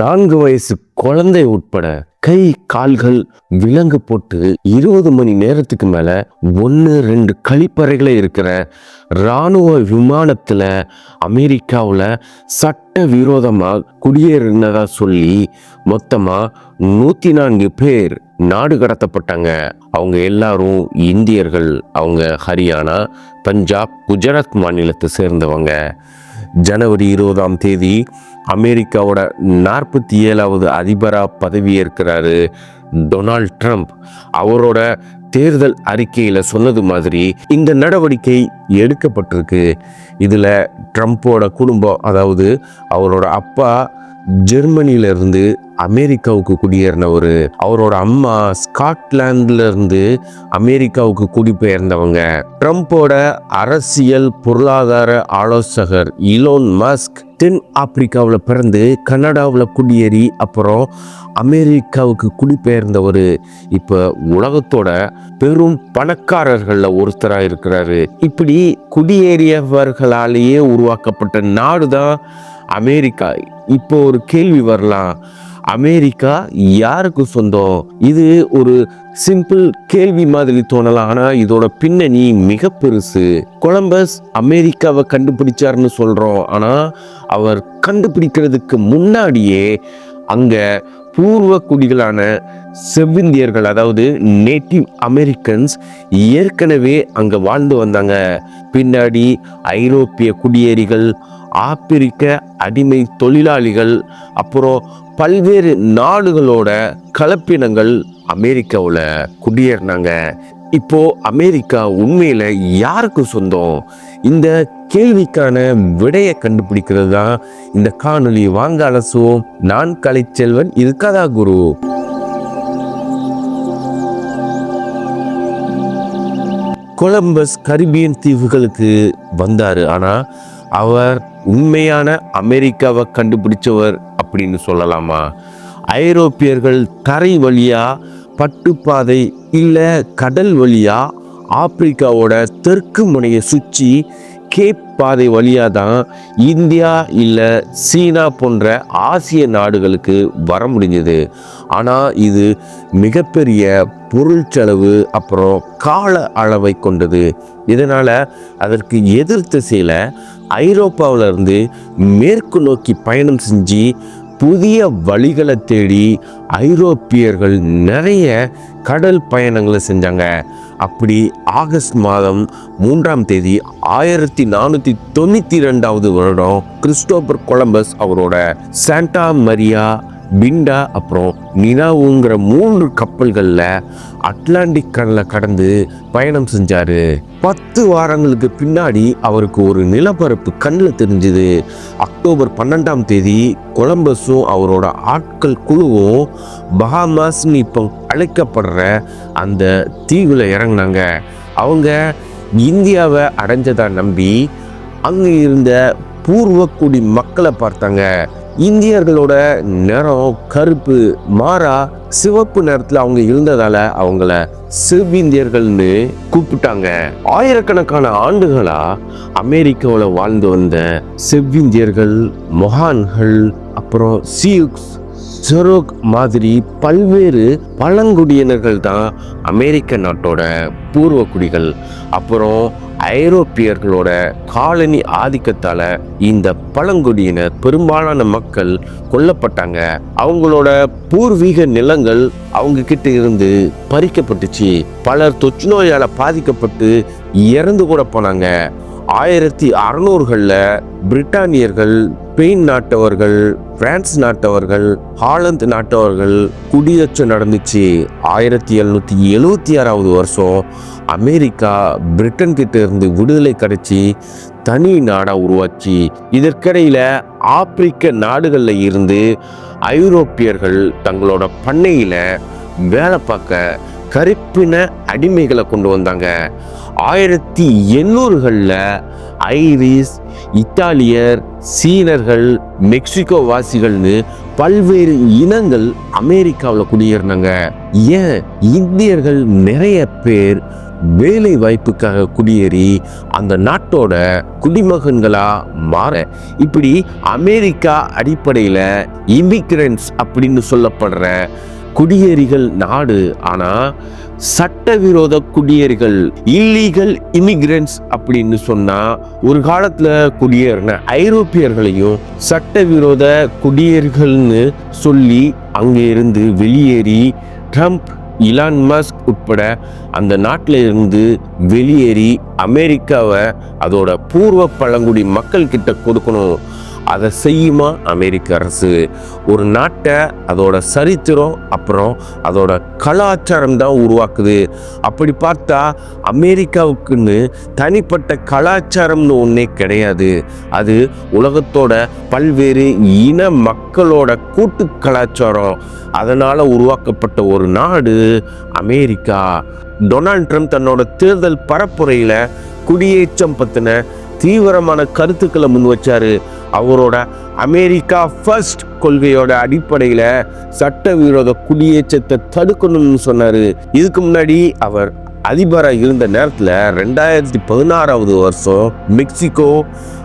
நான்கு வயசு குழந்தை உட்பட கை கால்கள் விலங்கு போட்டு இருபது மணி நேரத்துக்கு மேல ஒன்று ரெண்டு கழிப்பறைகளை இருக்கிற இராணுவ விமானத்துல அமெரிக்காவில் சட்ட விரோதமாக குடியேறினதா சொல்லி மொத்தமாக நூற்றி நான்கு பேர் நாடு கடத்தப்பட்டாங்க. அவங்க எல்லாரும் இந்தியர்கள். அவங்க ஹரியானா பஞ்சாப் குஜராத் மாநிலத்தை சேர்ந்தவங்க. ஜனவரி இருபதாம் தேதி அமெரிக்காவோட நாற்பத்தி ஏழாவது அதிபராக பதவியேற்கிறாரு டொனால்ட் ட்ரம்ப். அவரோட தேர்தல் அறிக்கையில் சொன்னது மாதிரி இந்த நடவடிக்கை எடுக்கப்பட்டிருக்கு. இதில் ட்ரம்ப்போட குடும்பம் அதாவது அவரோட அப்பா ஜெர்மனியிலிருந்து அமெரிக்காவுக்கு அமெரிக்காவுக்கு குடியேறினவர் அவரோட அம்மா ஸ்காட்லாந்துல இருந்து அமெரிக்காவுக்கு குடிபெயர்ந்தவங்க. ட்ரம்ப்போட அரசியல் பொருளாதார ஆலோசகர் இலோன் மஸ்க் தென் ஆப்பிரிக்காவில் பிறந்து கனடாவில் குடியேறி அப்புறம் அமெரிக்காவுக்கு குடிபெயர்ந்தவர் இப்போ உலகத்தோட பெரும் பணக்காரர்களில் ஒருத்தராக இருக்கிறாரு இப்படி குடியேறியவர்களாலேயே உருவாக்கப்பட்ட நாடு தான் அமெரிக்கா. இப்போ ஒரு கேள்வி வரலாம். அமெரிக்கா யாருக்கு சொந்தம்? இது ஒரு சிம்பிள் கேள்வி மாதிரி தோணலாம். ஆனால் இதோட பின்னணி மிக பெருசு. கொலம்பஸ் அமெரிக்காவை கண்டுபிடிச்சாருன்னு சொல்கிறோம் ஆனால் அவர் கண்டுபிடிக்கிறதுக்கு முன்னாடியே அங்கே பூர்வ குடிகளான செவ்விந்தியர்கள் அதாவது நேட்டிவ் அமெரிக்கன்ஸ் ஏற்கனவே அங்கே வாழ்ந்து வந்தாங்க. பின்னாடி ஐரோப்பிய குடியேறிகள் ஆப்பிரிக்க அடிமை தொழிலாளிகள் அப்புறம் பல்வேறு நாடுகளோட கலப்பினங்கள் அமெரிக்காவில் குடியேறினாங்க. இப்போ அமெரிக்கா உண்மையில் யாருக்கு சொந்தம்? இந்த கேள்விக்கான விடையை கண்டுபிடிக்கிறது தான் இந்த காணொலி வாங்க அலசுவோம் நான் கலைச்செல்வன் இது கதா குரு கொலம்பஸ் கரிபியன் தீவுகளுக்கு வந்தார். ஆனால் அவர் உண்மையான அமெரிக்காவை கண்டுபிடிச்சவர் அப்படின்னு சொல்லலாமா? ஐரோப்பியர்கள் தரை வழியாக பட்டுப்பாதை இல்லை கடல் வழியாக ஆப்பிரிக்காவோட தெற்கு முனையை சுற்றி கேப் பாதை வழியாக தான் இந்தியா இல்லை சீனா போன்ற ஆசிய நாடுகளுக்கு வர முடிஞ்சது. ஆனால் இது மிகப்பெரிய பொருள் செலவு அப்புறம் கால அளவை கொண்டது. இதனால் அதற்கு எதிர் திசையில் ஐரோப்பாவிலிருந்து மேற்கு நோக்கி பயணம் செஞ்சு புதிய வழிகளை தேடி ஐரோப்பியர்கள் நிறைய கடல் பயணங்களை செஞ்சாங்க. அப்படி ஆகஸ்ட் மாதம் மூன்றாம் தேதி ஆயிரத்தி நானூற்றி தொண்ணூற்றி ரெண்டாவது வருடம் கிறிஸ்டோபர் கொலம்பஸ் அவரோட சாண்டா மரியா பிண்டா அப்புறம் நினாவுங்கிற மூன்று கப்பல்களில் அட்லாண்டிக் கடலை கடந்து பயணம் செஞ்சார். பத்து வாரங்களுக்கு பின்னாடி அவருக்கு ஒரு நிலப்பரப்பு கண்ணில் தெரிஞ்சுது. அக்டோபர் பன்னெண்டாம் தேதி கொலம்பஸும் அவரோட ஆட்கள் குழுவும் பஹாமாஸ்னு இப்போ அழைக்கப்படுற அந்த தீவில் இறங்குனாங்க. அவங்க இந்தியாவை அடைஞ்சதா நம்பி அங்கே இருந்த பூர்வக்குடி மக்களை பார்த்தாங்க. இந்தியர்களோட நிறம் கருப்பு மாறா சிவப்பு நிறத்துல அவங்க இருந்ததால அவங்கள சிவிந்தியர்கள்னு கூப்பிட்டாங்க. ஆயிரக்கணக்கான ஆண்டுகளா அமெரிக்காவில் வாழ்ந்து வந்த செவ்விந்தியர்கள் மொஹான்கள் அப்புறம் சியூக்ஸ் செரோக் மாதிரி பல்வேறு பழங்குடியினர்கள் தான் அமெரிக்க நாட்டோட பூர்வ குடிகள். அப்புறம் ஐரோப்பியர்களோட காலனி ஆதிக்கத்தால இந்த பழங்குடியினர் பெரும்பாலான மக்கள் கொல்லப்பட்டாங்க. அவங்களோட பூர்வீக நிலங்கள் அவங்க கிட்ட இருந்து பறிக்கப்பட்டுச்சு. பலர் தொற்று நோயால பாதிக்கப்பட்டு இறந்து கூட போனாங்க. ஆயிரத்தி அறுநூறுகளில் பிரிட்டானியர்கள் ஸ்பெயின் நாட்டவர்கள் பிரான்ஸ் நாட்டவர்கள் ஹாலந்து நாட்டவர்கள் குடியேற்றம் நடந்துச்சு ஆயிரத்தி எழுநூற்றி எழுவத்தி ஆறாவது வருஷம். அமெரிக்கா பிரிட்டன் கிட்ட இருந்து விடுதலை கிடைச்சி தனி நாடாக உருவாச்சு. இதற்கிடையில் ஆப்பிரிக்க நாடுகளில் இருந்து ஐரோப்பியர்கள் தங்களோட பண்ணையில் வேலை பார்க்க கருப்பின அடிமைகளை கொண்டு வந்தாங்க. ஆயிரத்தி எண்ணூறுகளில் ஐரிஸ் இத்தாலியர் சீனர்கள் மெக்சிகோ வாசிகள்னு பல்வேறு இனங்கள் அமெரிக்காவில் குடியேறினாங்க. ஏன்? இந்தியர்கள் நிறைய பேர் வேலை வாய்ப்புக்காக குடியேறி அந்த நாட்டோட குடிமகன்களா மாற. இப்படி அமெரிக்கா அடிப்படையில் இமிக்ரன்ஸ் அப்படின்னு சொல்லப்படுற குடியேறிகள் நாடு. ஆனால் சட்டவிரோத குடியேறிகள் இல்லீகல் இமிகிரன்ஸ் அப்படின்னு சொன்னா ஒரு காலத்துல குடியேறின ஐரோப்பியர்களையும் சட்டவிரோத குடியேறிகள்னு சொல்லி அங்கே இருந்து வெளியேறி ட்ரம்ப் இலான் மஸ்க் உட்பட அந்த நாட்டில் இருந்து வெளியேறி அமெரிக்காவை அதோட பூர்வ பழங்குடி மக்கள்கிட்ட கொடுக்கணும். அதை செய்யுமா அமெரிக்க அரசு? ஒரு நாட்டை அதோட சரித்திரம் அப்புறம் அதோட கலாச்சாரம் தான் உருவாக்குது. அப்படி பார்த்தா அமெரிக்காவுக்குன்னு தனிப்பட்ட கலாச்சாரம்னு ஒன்றே கிடையாது. அது உலகத்தோட பல்வேறு இன மக்களோட கூட்டு கலாச்சாரம். அதனால் உருவாக்கப்பட்ட ஒரு நாடு அமெரிக்கா. டொனால்ட் ட்ரம்ப் தன்னோட தேர்தல் பரப்புரையில் குடியேற்றம் பற்றின தீவிரமான கருத்துக்களை முன் வச்சாரு. அவரோட அமெரிக்கா ஃபர்ஸ்ட் கொள்கையோட அடிப்படையில் சட்டவிரோத குடியேற்றத்தை தடுக்கணும்னு சொன்னார். இதுக்கு முன்னாடி அவர் அதிபராக இருந்த நேரத்தில் ரெண்டாயிரத்தி பதினாறாவது வருஷம் மெக்சிகோ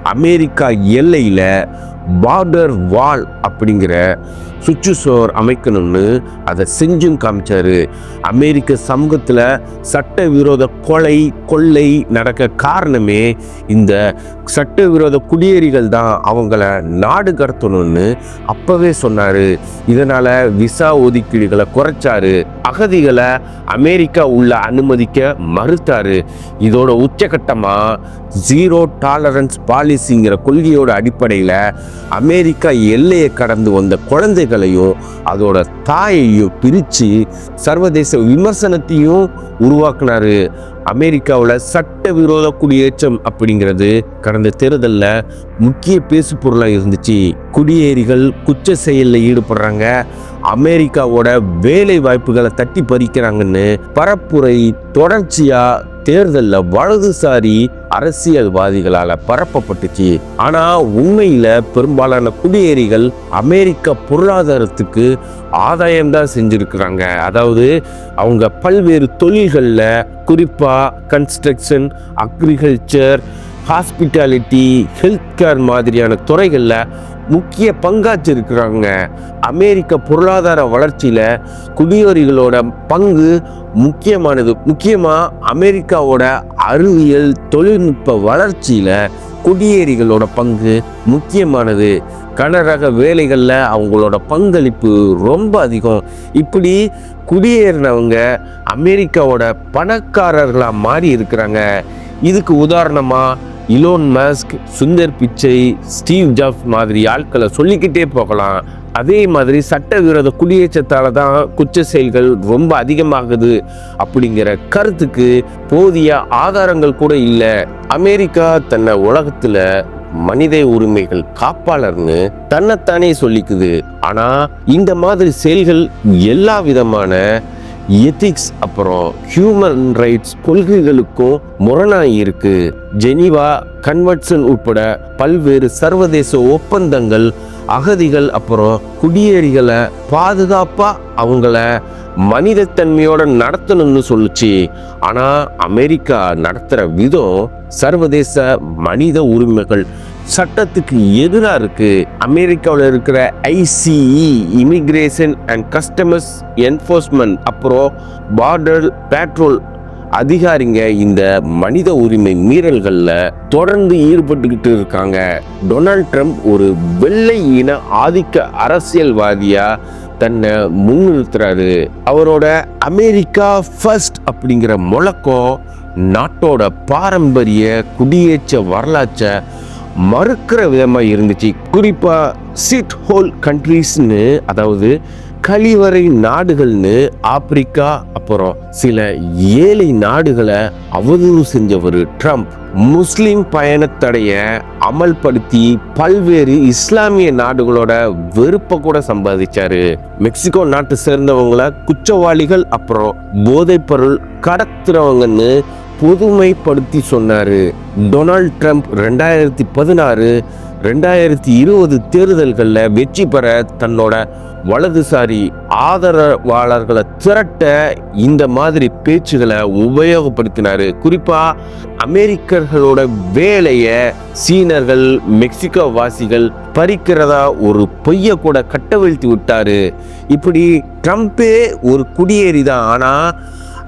அமெரிக்கா எல்லையில் பார்டர் வால் அப்படிங்கிற சுற்றுச்சுவர் அமைக்கணும்னு அதை செஞ்சும் காமிச்சாரு. அமெரிக்க சமூகத்தில் சட்டவிரோத கொலை கொள்ளை நடக்க காரணமே இந்த சட்டவிரோத குடியேறிகள் தான் அவங்கள நாடு கடத்தணும்னு அப்பவே சொன்னாரு. இதனால விசா ஒதுக்கீடுகளை குறைச்சாரு. அகதிகளை அமெரிக்கா உள்ள அனுமதிக்க மறுத்தாரு. இதோட உச்சகட்டமா ஜீரோ டாலரன்ஸ் பாலிசிங்கிற கொள்கையோட அடிப்படையில் அமெரிக்கா எல்லையை கடந்து வந்த குழந்தை குழந்தைகளையும் அதோட தாயையும் பிரித்து சர்வதேச விமர்சனத்தையும் உருவாக்குனாரு. அமெரிக்காவில் சட்ட விரோத குடியேற்றம் அப்படிங்கிறது கடந்த தேர்தலில் முக்கிய பேசு பொருளாக இருந்துச்சு. குடியேறிகள் குற்ற செயலில் ஈடுபடுறாங்க. அமெரிக்காவோட வேலை வாய்ப்புகளை தட்டி பறிக்கிறாங்கன்னு பரப்புரை தொடர்ச்சியாக தேர்தலில் வலதுசாரி அரசியல்வாதிகளால் பரப்பப்பட்டுச்சு. ஆனால் உண்மையில் பெரும்பாலான குடியேறிகள் அமெரிக்க பொருளாதாரத்துக்கு ஆதாயம் தான் செஞ்சுருக்குறாங்க. அதாவது அவங்க பல்வேறு தொழில்களில் குறிப்பாக construction agriculture hospitality health care மாதிரியான துறைகளில் முக்கிய பங்காற்றி இருக்கிறாங்க அமெரிக்க பொருளாதார வளர்ச்சியில் குடியேறிகளோட பங்கு முக்கியமானது. முக்கியமாக அமெரிக்காவோட அறிவியல் தொழில்நுட்ப வளர்ச்சியில் குடியேறிகளோட பங்கு முக்கியமானது. கனரக வேலைகளில் அவங்களோட பங்களிப்பு ரொம்ப அதிகம். இப்படி குடியேறினவங்க அமெரிக்காவோட பணக்காரர்களாக மாறி இருக்கிறாங்க இதுக்கு உதாரணமாக Elon Musk Sundar Pichai Steve job மாதிரி ஆட்களை சொல்லிக்கிட்டே போகலாம். அதே மாதிரி சட்டவிரோத குடியேற்றத்தால் தான் குற்ற செயல்கள் ரொம்ப அதிகமாகுது அப்படிங்கிற கருத்துக்கு போதிய ஆதாரங்கள் கூட இல்லை. அமெரிக்கா தன்னை உலகத்தில் மனித உரிமைகள் காப்பாளர்னு தன்னைத்தானே சொல்லிக்குது. ஆனால் இந்த மாதிரி செயல்கள் எல்லா விதமான எத்திக்ஸ் அப்புறம் ஹியூமன் ரைட்ஸ் கொள்கைகளுக்கும் முரணாய் இருக்கு ஜெனீவா கன்வென்ஷன் உட்பட பல்வேறு சர்வதேச ஒப்பந்தங்கள் அகதிகள் அப்புறம் குடியேறிகளை பாதுகாப்பாக அவங்கள மனிதத்தன்மையோட நடத்தணும்னு சொல்லுச்சு. ஆனால் அமெரிக்கா நடத்துகிற விதம் சர்வதேச மனித உரிமைகள் சட்டத்துக்கு எதிராக இருக்கு. அமெரிக்காவில் இருக்கிற ICE immigration and customers enforcement அப்புறம் பார்டர் பேட்ரோல் அதிகாரிங்க இந்த மனித உரிமை மீறல்களில் தொடர்ந்து ஈடுபட்டுக்கிட்டு இருக்காங்க. டொனால்ட் ட்ரம்ப் ஒரு வெள்ளை இன ஆதிக்க அரசியல்வாதியாக தன்னை முன்னிறுத்துறாரு. அவரோட அமெரிக்கா ஃபர்ஸ்ட் அப்படிங்கிற முழக்கம் நாட்டோட பாரம்பரிய குடியேற்ற வரலாற்றை மறுக்கிற விதமாக இருந்துச்சு. குறிப்பாக சிட் ஹோல் கண்ட்ரீஸ்னு அதாவது கழிவறை நாடுகள்னு ஆப்பிரிக்கா அப்புறம் சில ஏழை நாடுகளை அவதூறு செஞ்சவர் ட்ரம்ப் முஸ்லிம் பயணத்தடைய அமல்படுத்தி பல்வேறு இஸ்லாமிய நாடுகளோட வெறுப்பை கூட சம்பாதிச்சாரு. மெக்சிகோ நாட்டு சேர்ந்தவங்கள குற்றவாளிகள் அப்புறம் போதைப்பொருள் கடத்துறவங்கன்னு பொதுமைப்படுத்தி சொன்னார். டொனால்ட் ட்ரம்ப் ரெண்டாயிரத்தி பதினாறு ரெண்டாயிரத்தி இருபது தேர்தல்களில் வெற்றி பெற தன்னோட வலதுசாரி ஆதரவாளர்களை திரட்ட இந்த மாதிரி பேச்சுகளை உபயோகப்படுத்தினார். குறிப்பாக அமெரிக்கர்களோட வேலையை சீனர்கள் மெக்சிகோ வாசிகள் பறிக்கிறதா ஒரு பொய்ய கூட கட்டவிழ்த்து விட்டார். இப்படி ட்ரம்ப்பே ஒரு குடியேறி தான் ஆனால்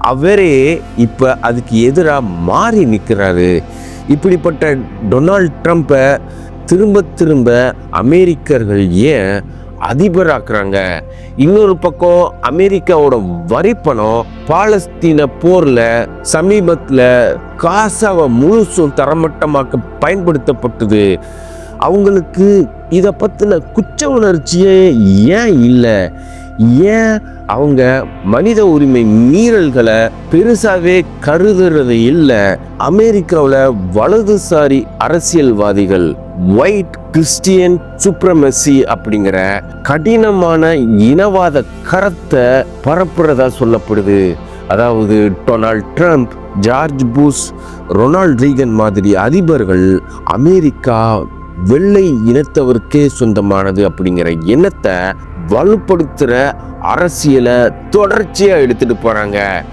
அவரே இப்போ அதுக்கு எதிராக மாறி நிற்கிறாரு இப்படிப்பட்ட டொனால்ட் ட்ரம்ப்பை திரும்ப திரும்ப அமெரிக்கர்கள் ஏன் அதிபராக்குறாங்க? இன்னொரு பக்கம் அமெரிக்காவோட வரிப்பணம் பாலஸ்தீன போரில் சமீபத்தில் காசாவை முழுசும் தரமட்டமாக்க பயன்படுத்தப்பட்டது. அவங்களுக்கு இதை பற்றின குற்ற உணர்ச்சியே ஏன் இல்லை? ஏன் அவங்க மனித உரிமை மீறல்களை பெருசாவே கருதுறது இல்லை? அமெரிக்காவில் வலதுசாரி அரசியல்வாதிகள் ஒயிட் கிறிஸ்டியன் சுப்ரமசி அப்படிங்கிற கடினமான இனவாத கரத்தை பரப்புறதா சொல்லப்படுது. அதாவது Donald Trump George Bush Ronald Reagan மாதிரி அதிபர்கள் அமெரிக்கா வெள்ளை இனத்தவருக்கே சொந்தமானது அப்படிங்கிற எண்ணத்தை வலுப்படுத்துகிற அரசியலை தொடர்ச்சியாக எடுத்துகிட்டு போகிறாங்க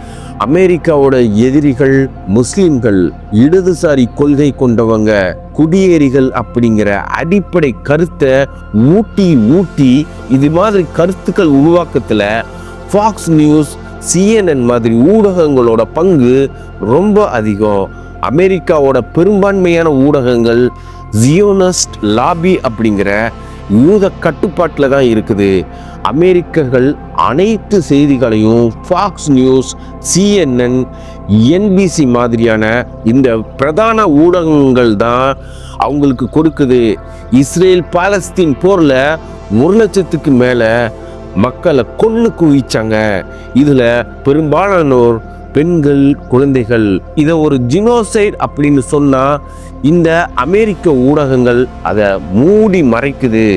அமெரிக்காவோட எதிரிகள் முஸ்லிம்கள் இடதுசாரி கொள்கை கொண்டவங்க குடியேறிகள் அப்படிங்கிற அடிப்படை கருத்தை ஊட்டி ஊட்டி இது மாதிரி கருத்துக்கள் உருவாக்கத்தில் ஃபாக்ஸ் நியூஸ் சிஎன்என் மாதிரி ஊடகங்களோட பங்கு ரொம்ப அதிகம். அமெரிக்காவோட பெரும்பான்மையான ஊடகங்கள் ஜியோனஸ்ட் லாபி அப்படிங்கிற யூத கட்டுப்பாட்டில் தான் இருக்குது. அமெரிக்கர்கள் அனைத்து செய்திகளையும் ஃபாக்ஸ் நியூஸ் சிஎன்என் என்பிசி மாதிரியான இந்த பிரதான ஊடகங்கள் தான் அவங்களுக்கு கொடுக்குது. இஸ்ரேல் பாலஸ்தீன் போரில் ஒரு லட்சத்துக்கு மேலே மக்களை கொன்று குவிச்சாங்க. இதில் பெரும்பாலானோர் பெண்கள் குழந்தைகள் இதை ஒரு ஜினோசைட் அப்படின்னு சொன்னால் இந்த அமெரிக்க ஊடகங்கள் அதை மூடி மறைக்குது.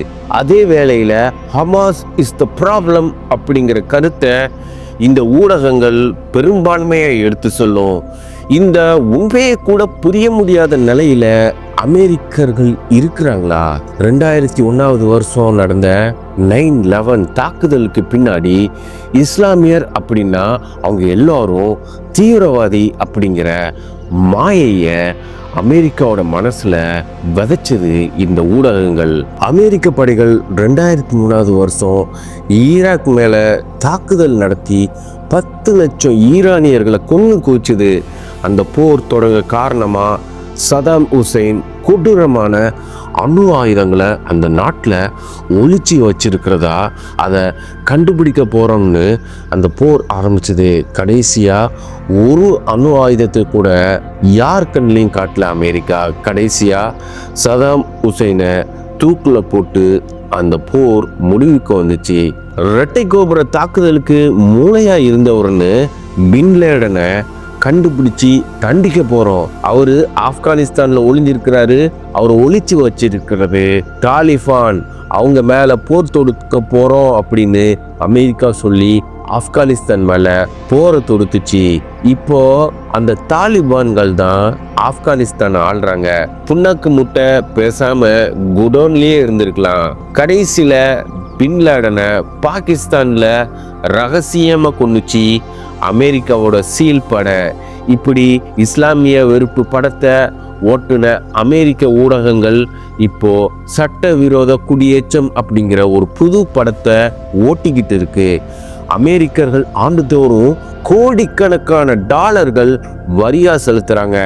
அதே வேளையில் ஹமாஸ் இஸ் த ப்ராப்ளம் அப்படிங்கிற கருத்தை இந்த ஊடகங்கள் பெரும்பான்மையை எடுத்து சொல்லும். இந்த உண்மையை கூட புரிய முடியாத நிலையில அமெரிக்கர்கள் இருக்கிறாங்களா? ரெண்டாயிரத்தி ஒன்றாவது வருஷம் நடந்த நைன் லெவன் தாக்குதலுக்கு பின்னாடி இஸ்லாமியர் அப்படின்னா அவங்க எல்லாரும் தீவிரவாதி அப்படிங்கிற மாயையை அமெரிக்காவோட மனசில் விதைச்சது இந்த ஊடகங்கள். அமெரிக்க படைகள் ரெண்டாயிரத்தி மூணாவது வருஷம் ஈராக் மேலே தாக்குதல் நடத்தி பத்து லட்சம் ஈரானியர்களை கொன்று குவிச்சது. அந்த போர் தொடங்க காரணமாக சதாம் ஹுசைன் கொடூரமான அணு ஆயுதங்களை அந்த நாட்டில் ஒழிச்சு வச்சிருக்கிறதா? அதை கண்டுபிடிக்க போகிறோம்னு அந்த போர் ஆரம்பிச்சது. கடைசியாக ஒரு அணு ஆயுதத்தை கூட யார் கண்ணிலையும் காட்டல அமெரிக்கா. கடைசியாக சதாம் ஹுசைனை தூக்கில் போட்டு அந்த போர் முடிவுக்கு வந்துச்சு. இரட்டை கோபுர தாக்குதலுக்கு மூளையாக இருந்தவர்னு பின்லேடனை கண்டுபிடிச்சி தண்டிக்க போறோம். அவரு ஆப்கானிஸ்தான்ல ஒளிஞ்சிருக்கிறாரு அவர் ஒழிச்சு வச்சிருக்கிறது. தாலிபான் அவங்க மேல போர் தொடுக்க போறோம் அப்படின்னு அமெரிக்கா சொல்லி ஆப்கானிஸ்தான் மேல போரை தொடுத்துச்சு. இப்போ அந்த தாலிபான்கள் தான் ஆப்கானிஸ்தான் ஆள்றாங்க. புண்ணாக்கு முட்டை பேசாம குடோன்லயே இருந்திருக்கலாம். கடைசியில பின்லேடனை பாகிஸ்தானில் ரகசியமாக கொண்டுச்சு அமெரிக்காவோட சீல் பட. இப்படி இஸ்லாமிய வெறுப்பு படத்தை ஓட்டுன அமெரிக்க ஊடகங்கள் இப்போ சட்டவிரோத குடியேற்றம் அப்படிங்கிற ஒரு புது படத்தை ஓட்டிக்கிட்டு இருக்கு. அமெரிக்கர்கள் ஆண்டுதோறும் கோடிக்கணக்கான டாலர்கள் வரியாக செலுத்துகிறாங்க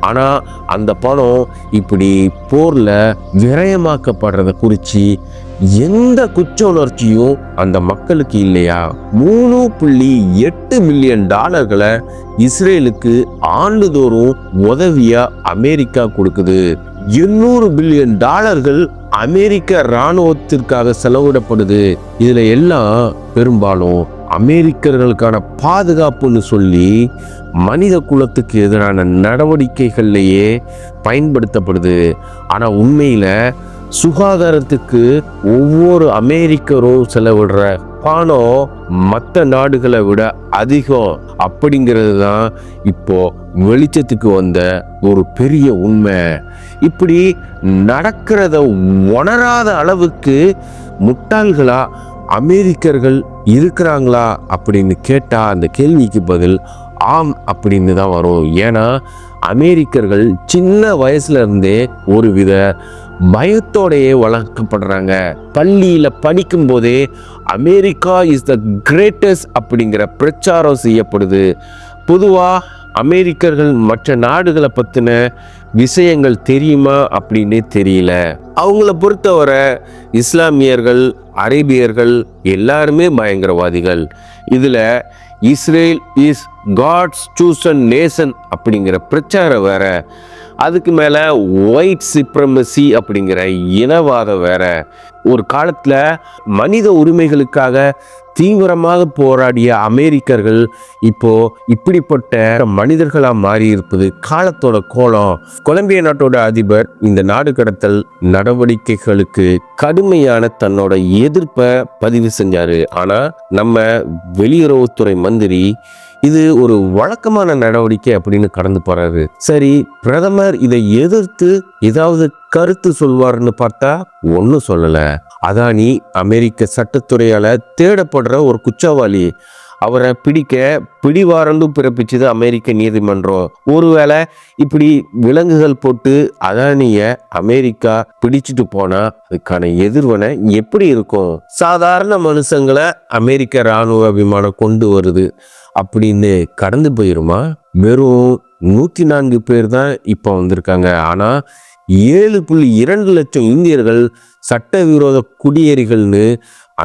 ஆனால் அந்த பணம் இப்படி போரில் விரயமாக்கப்படுறத குறித்து எந்த குற்ற உணர்ச்சியும் அந்த மக்களுக்கு இல்லையா? மூணு புள்ளி எட்டு மில்லியன் டாலர்களை இஸ்ரேலுக்கு ஆண்டுதோறும் உதவியா அமெரிக்கா கொடுக்குது. எண்ணூறு பில்லியன் டாலர்கள் அமெரிக்க இராணுவத்திற்காக செலவிடப்படுது. இதுல எல்லாம் பெரும்பாலும் அமெரிக்கர்களுக்கான பாதுகாப்புன்னு சொல்லி மனித குலத்துக்கு எதிரான நடவடிக்கைகள்லேயே பயன்படுத்தப்படுது. ஆனால் உண்மையில் சுகாதாரத்துக்கு ஒவ்வொரு அமெரிக்கரும் செலவிடுற பணம் மற்ற நாடுகளை விட அதிகம். அப்படிங்கிறது தான் இப்போ வெளிச்சத்துக்கு வந்த ஒரு பெரிய உண்மை. இப்படி நடக்கிறத உணராத அளவுக்கு முட்டாள்களா அமெரிக்கர்கள் இருக்கிறாங்களா அப்படின்னு கேட்டால் அந்த கேள்விக்கு பதில் ஆம் அப்படின்னு தான் வரும். ஏன்னா அமெரிக்கர்கள் சின்ன வயசுல இருந்தே ஒரு வித பயத்தோடையே வளர்க்கப்படுறாங்க. பள்ளியில் படிக்கும் போதே அமெரிக்கா இஸ் த கிரேட்டஸ்ட் அப்படிங்கிற பிரச்சாரம் செய்யப்படுது. பொதுவாக அமெரிக்கர்கள் மற்ற நாடுகளை பற்றின விஷயங்கள் தெரியுமா அப்படின்னே தெரியல. அவங்கள பொறுத்தவரை இஸ்லாமியர்கள் அரேபியர்கள் எல்லாருமே பயங்கரவாதிகள். இதில் Israel is God's chosen nation அப்படிங்கிற பிரச்சாரம் வேற. அதுக்கு மேலே ஒயிட் சிப்ரமசி அப்படிங்கிற இனவாதம் வேற ஒரு காலத்தில் மனித உரிமைகளுக்காக தீவிரமாக போராடிய அமெரிக்கர்கள் இப்போ இப்படிப்பட்ட மனிதர்களாக மாறி இருப்பது காலத்தோட கோலம். கொலம்பிய நாட்டோட அதிபர் இந்த நாடு கடத்தல் நடவடிக்கைகளுக்கு கடுமையான தன்னோட எதிர்ப்பை பதிவு செஞ்சாரு. ஆனால் நம்ம வெளியுறவுத்துறை மந்திரி இது ஒரு வழக்கமான நடவடிக்கை அப்படின்னு கடந்து போறாரு. சரி பிரதமர் இதை எதிர்த்து ஏதாவது கருத்து சொல்வார்னு பார்த்தா ஒன்றும் சொல்லல. அதானி அமெரிக்க சட்டத்துறையால தேடப்படுற ஒரு குற்றவாளி. அவரை பிடிக்க பிடிவாரண்டும் பிறப்பிச்சது அமெரிக்க நீதிமன்றம். ஒருவேளை இப்படி விலங்குகள் போட்டு அதானிய அமெரிக்கா பிடிச்சிட்டு போனா அதுக்கான எதிர்வனை எப்படி இருக்கும்? சாதாரண மனுஷங்களை அமெரிக்க இராணுவ விமானம் கொண்டு வருது. அப்படின்னு கடந்து போயிருமா? வெறும் நூற்றி நான்கு பேர் தான் இப்போ வந்திருக்காங்க. ஆனால் ஏழு புள்ளி இரண்டு லட்சம் இந்தியர்கள் சட்டவிரோத குடியேறிகள்னு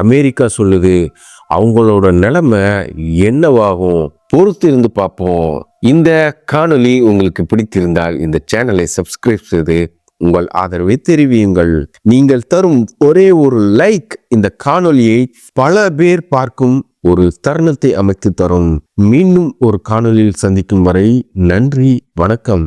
அமெரிக்கா சொல்லுது. அவங்களோட நிலைமை என்னவாகும்? பொறுத்து இருந்து பார்ப்போம். இந்த காணொலி உங்களுக்கு பிடித்திருந்தால் இந்த சேனலை சப்ஸ்கிரைப் செய்து உங்கள் ஆதரவை தெரிவியுங்கள். நீங்கள் தரும் ஒரே ஒரு லைக் இந்த காணொலியை பல பேர் பார்க்கும் ஒரு தருணத்தை அமைத்து தரும். மீண்டும் ஒரு காணொளியில் சந்திக்கும் வரை நன்றி வணக்கம்.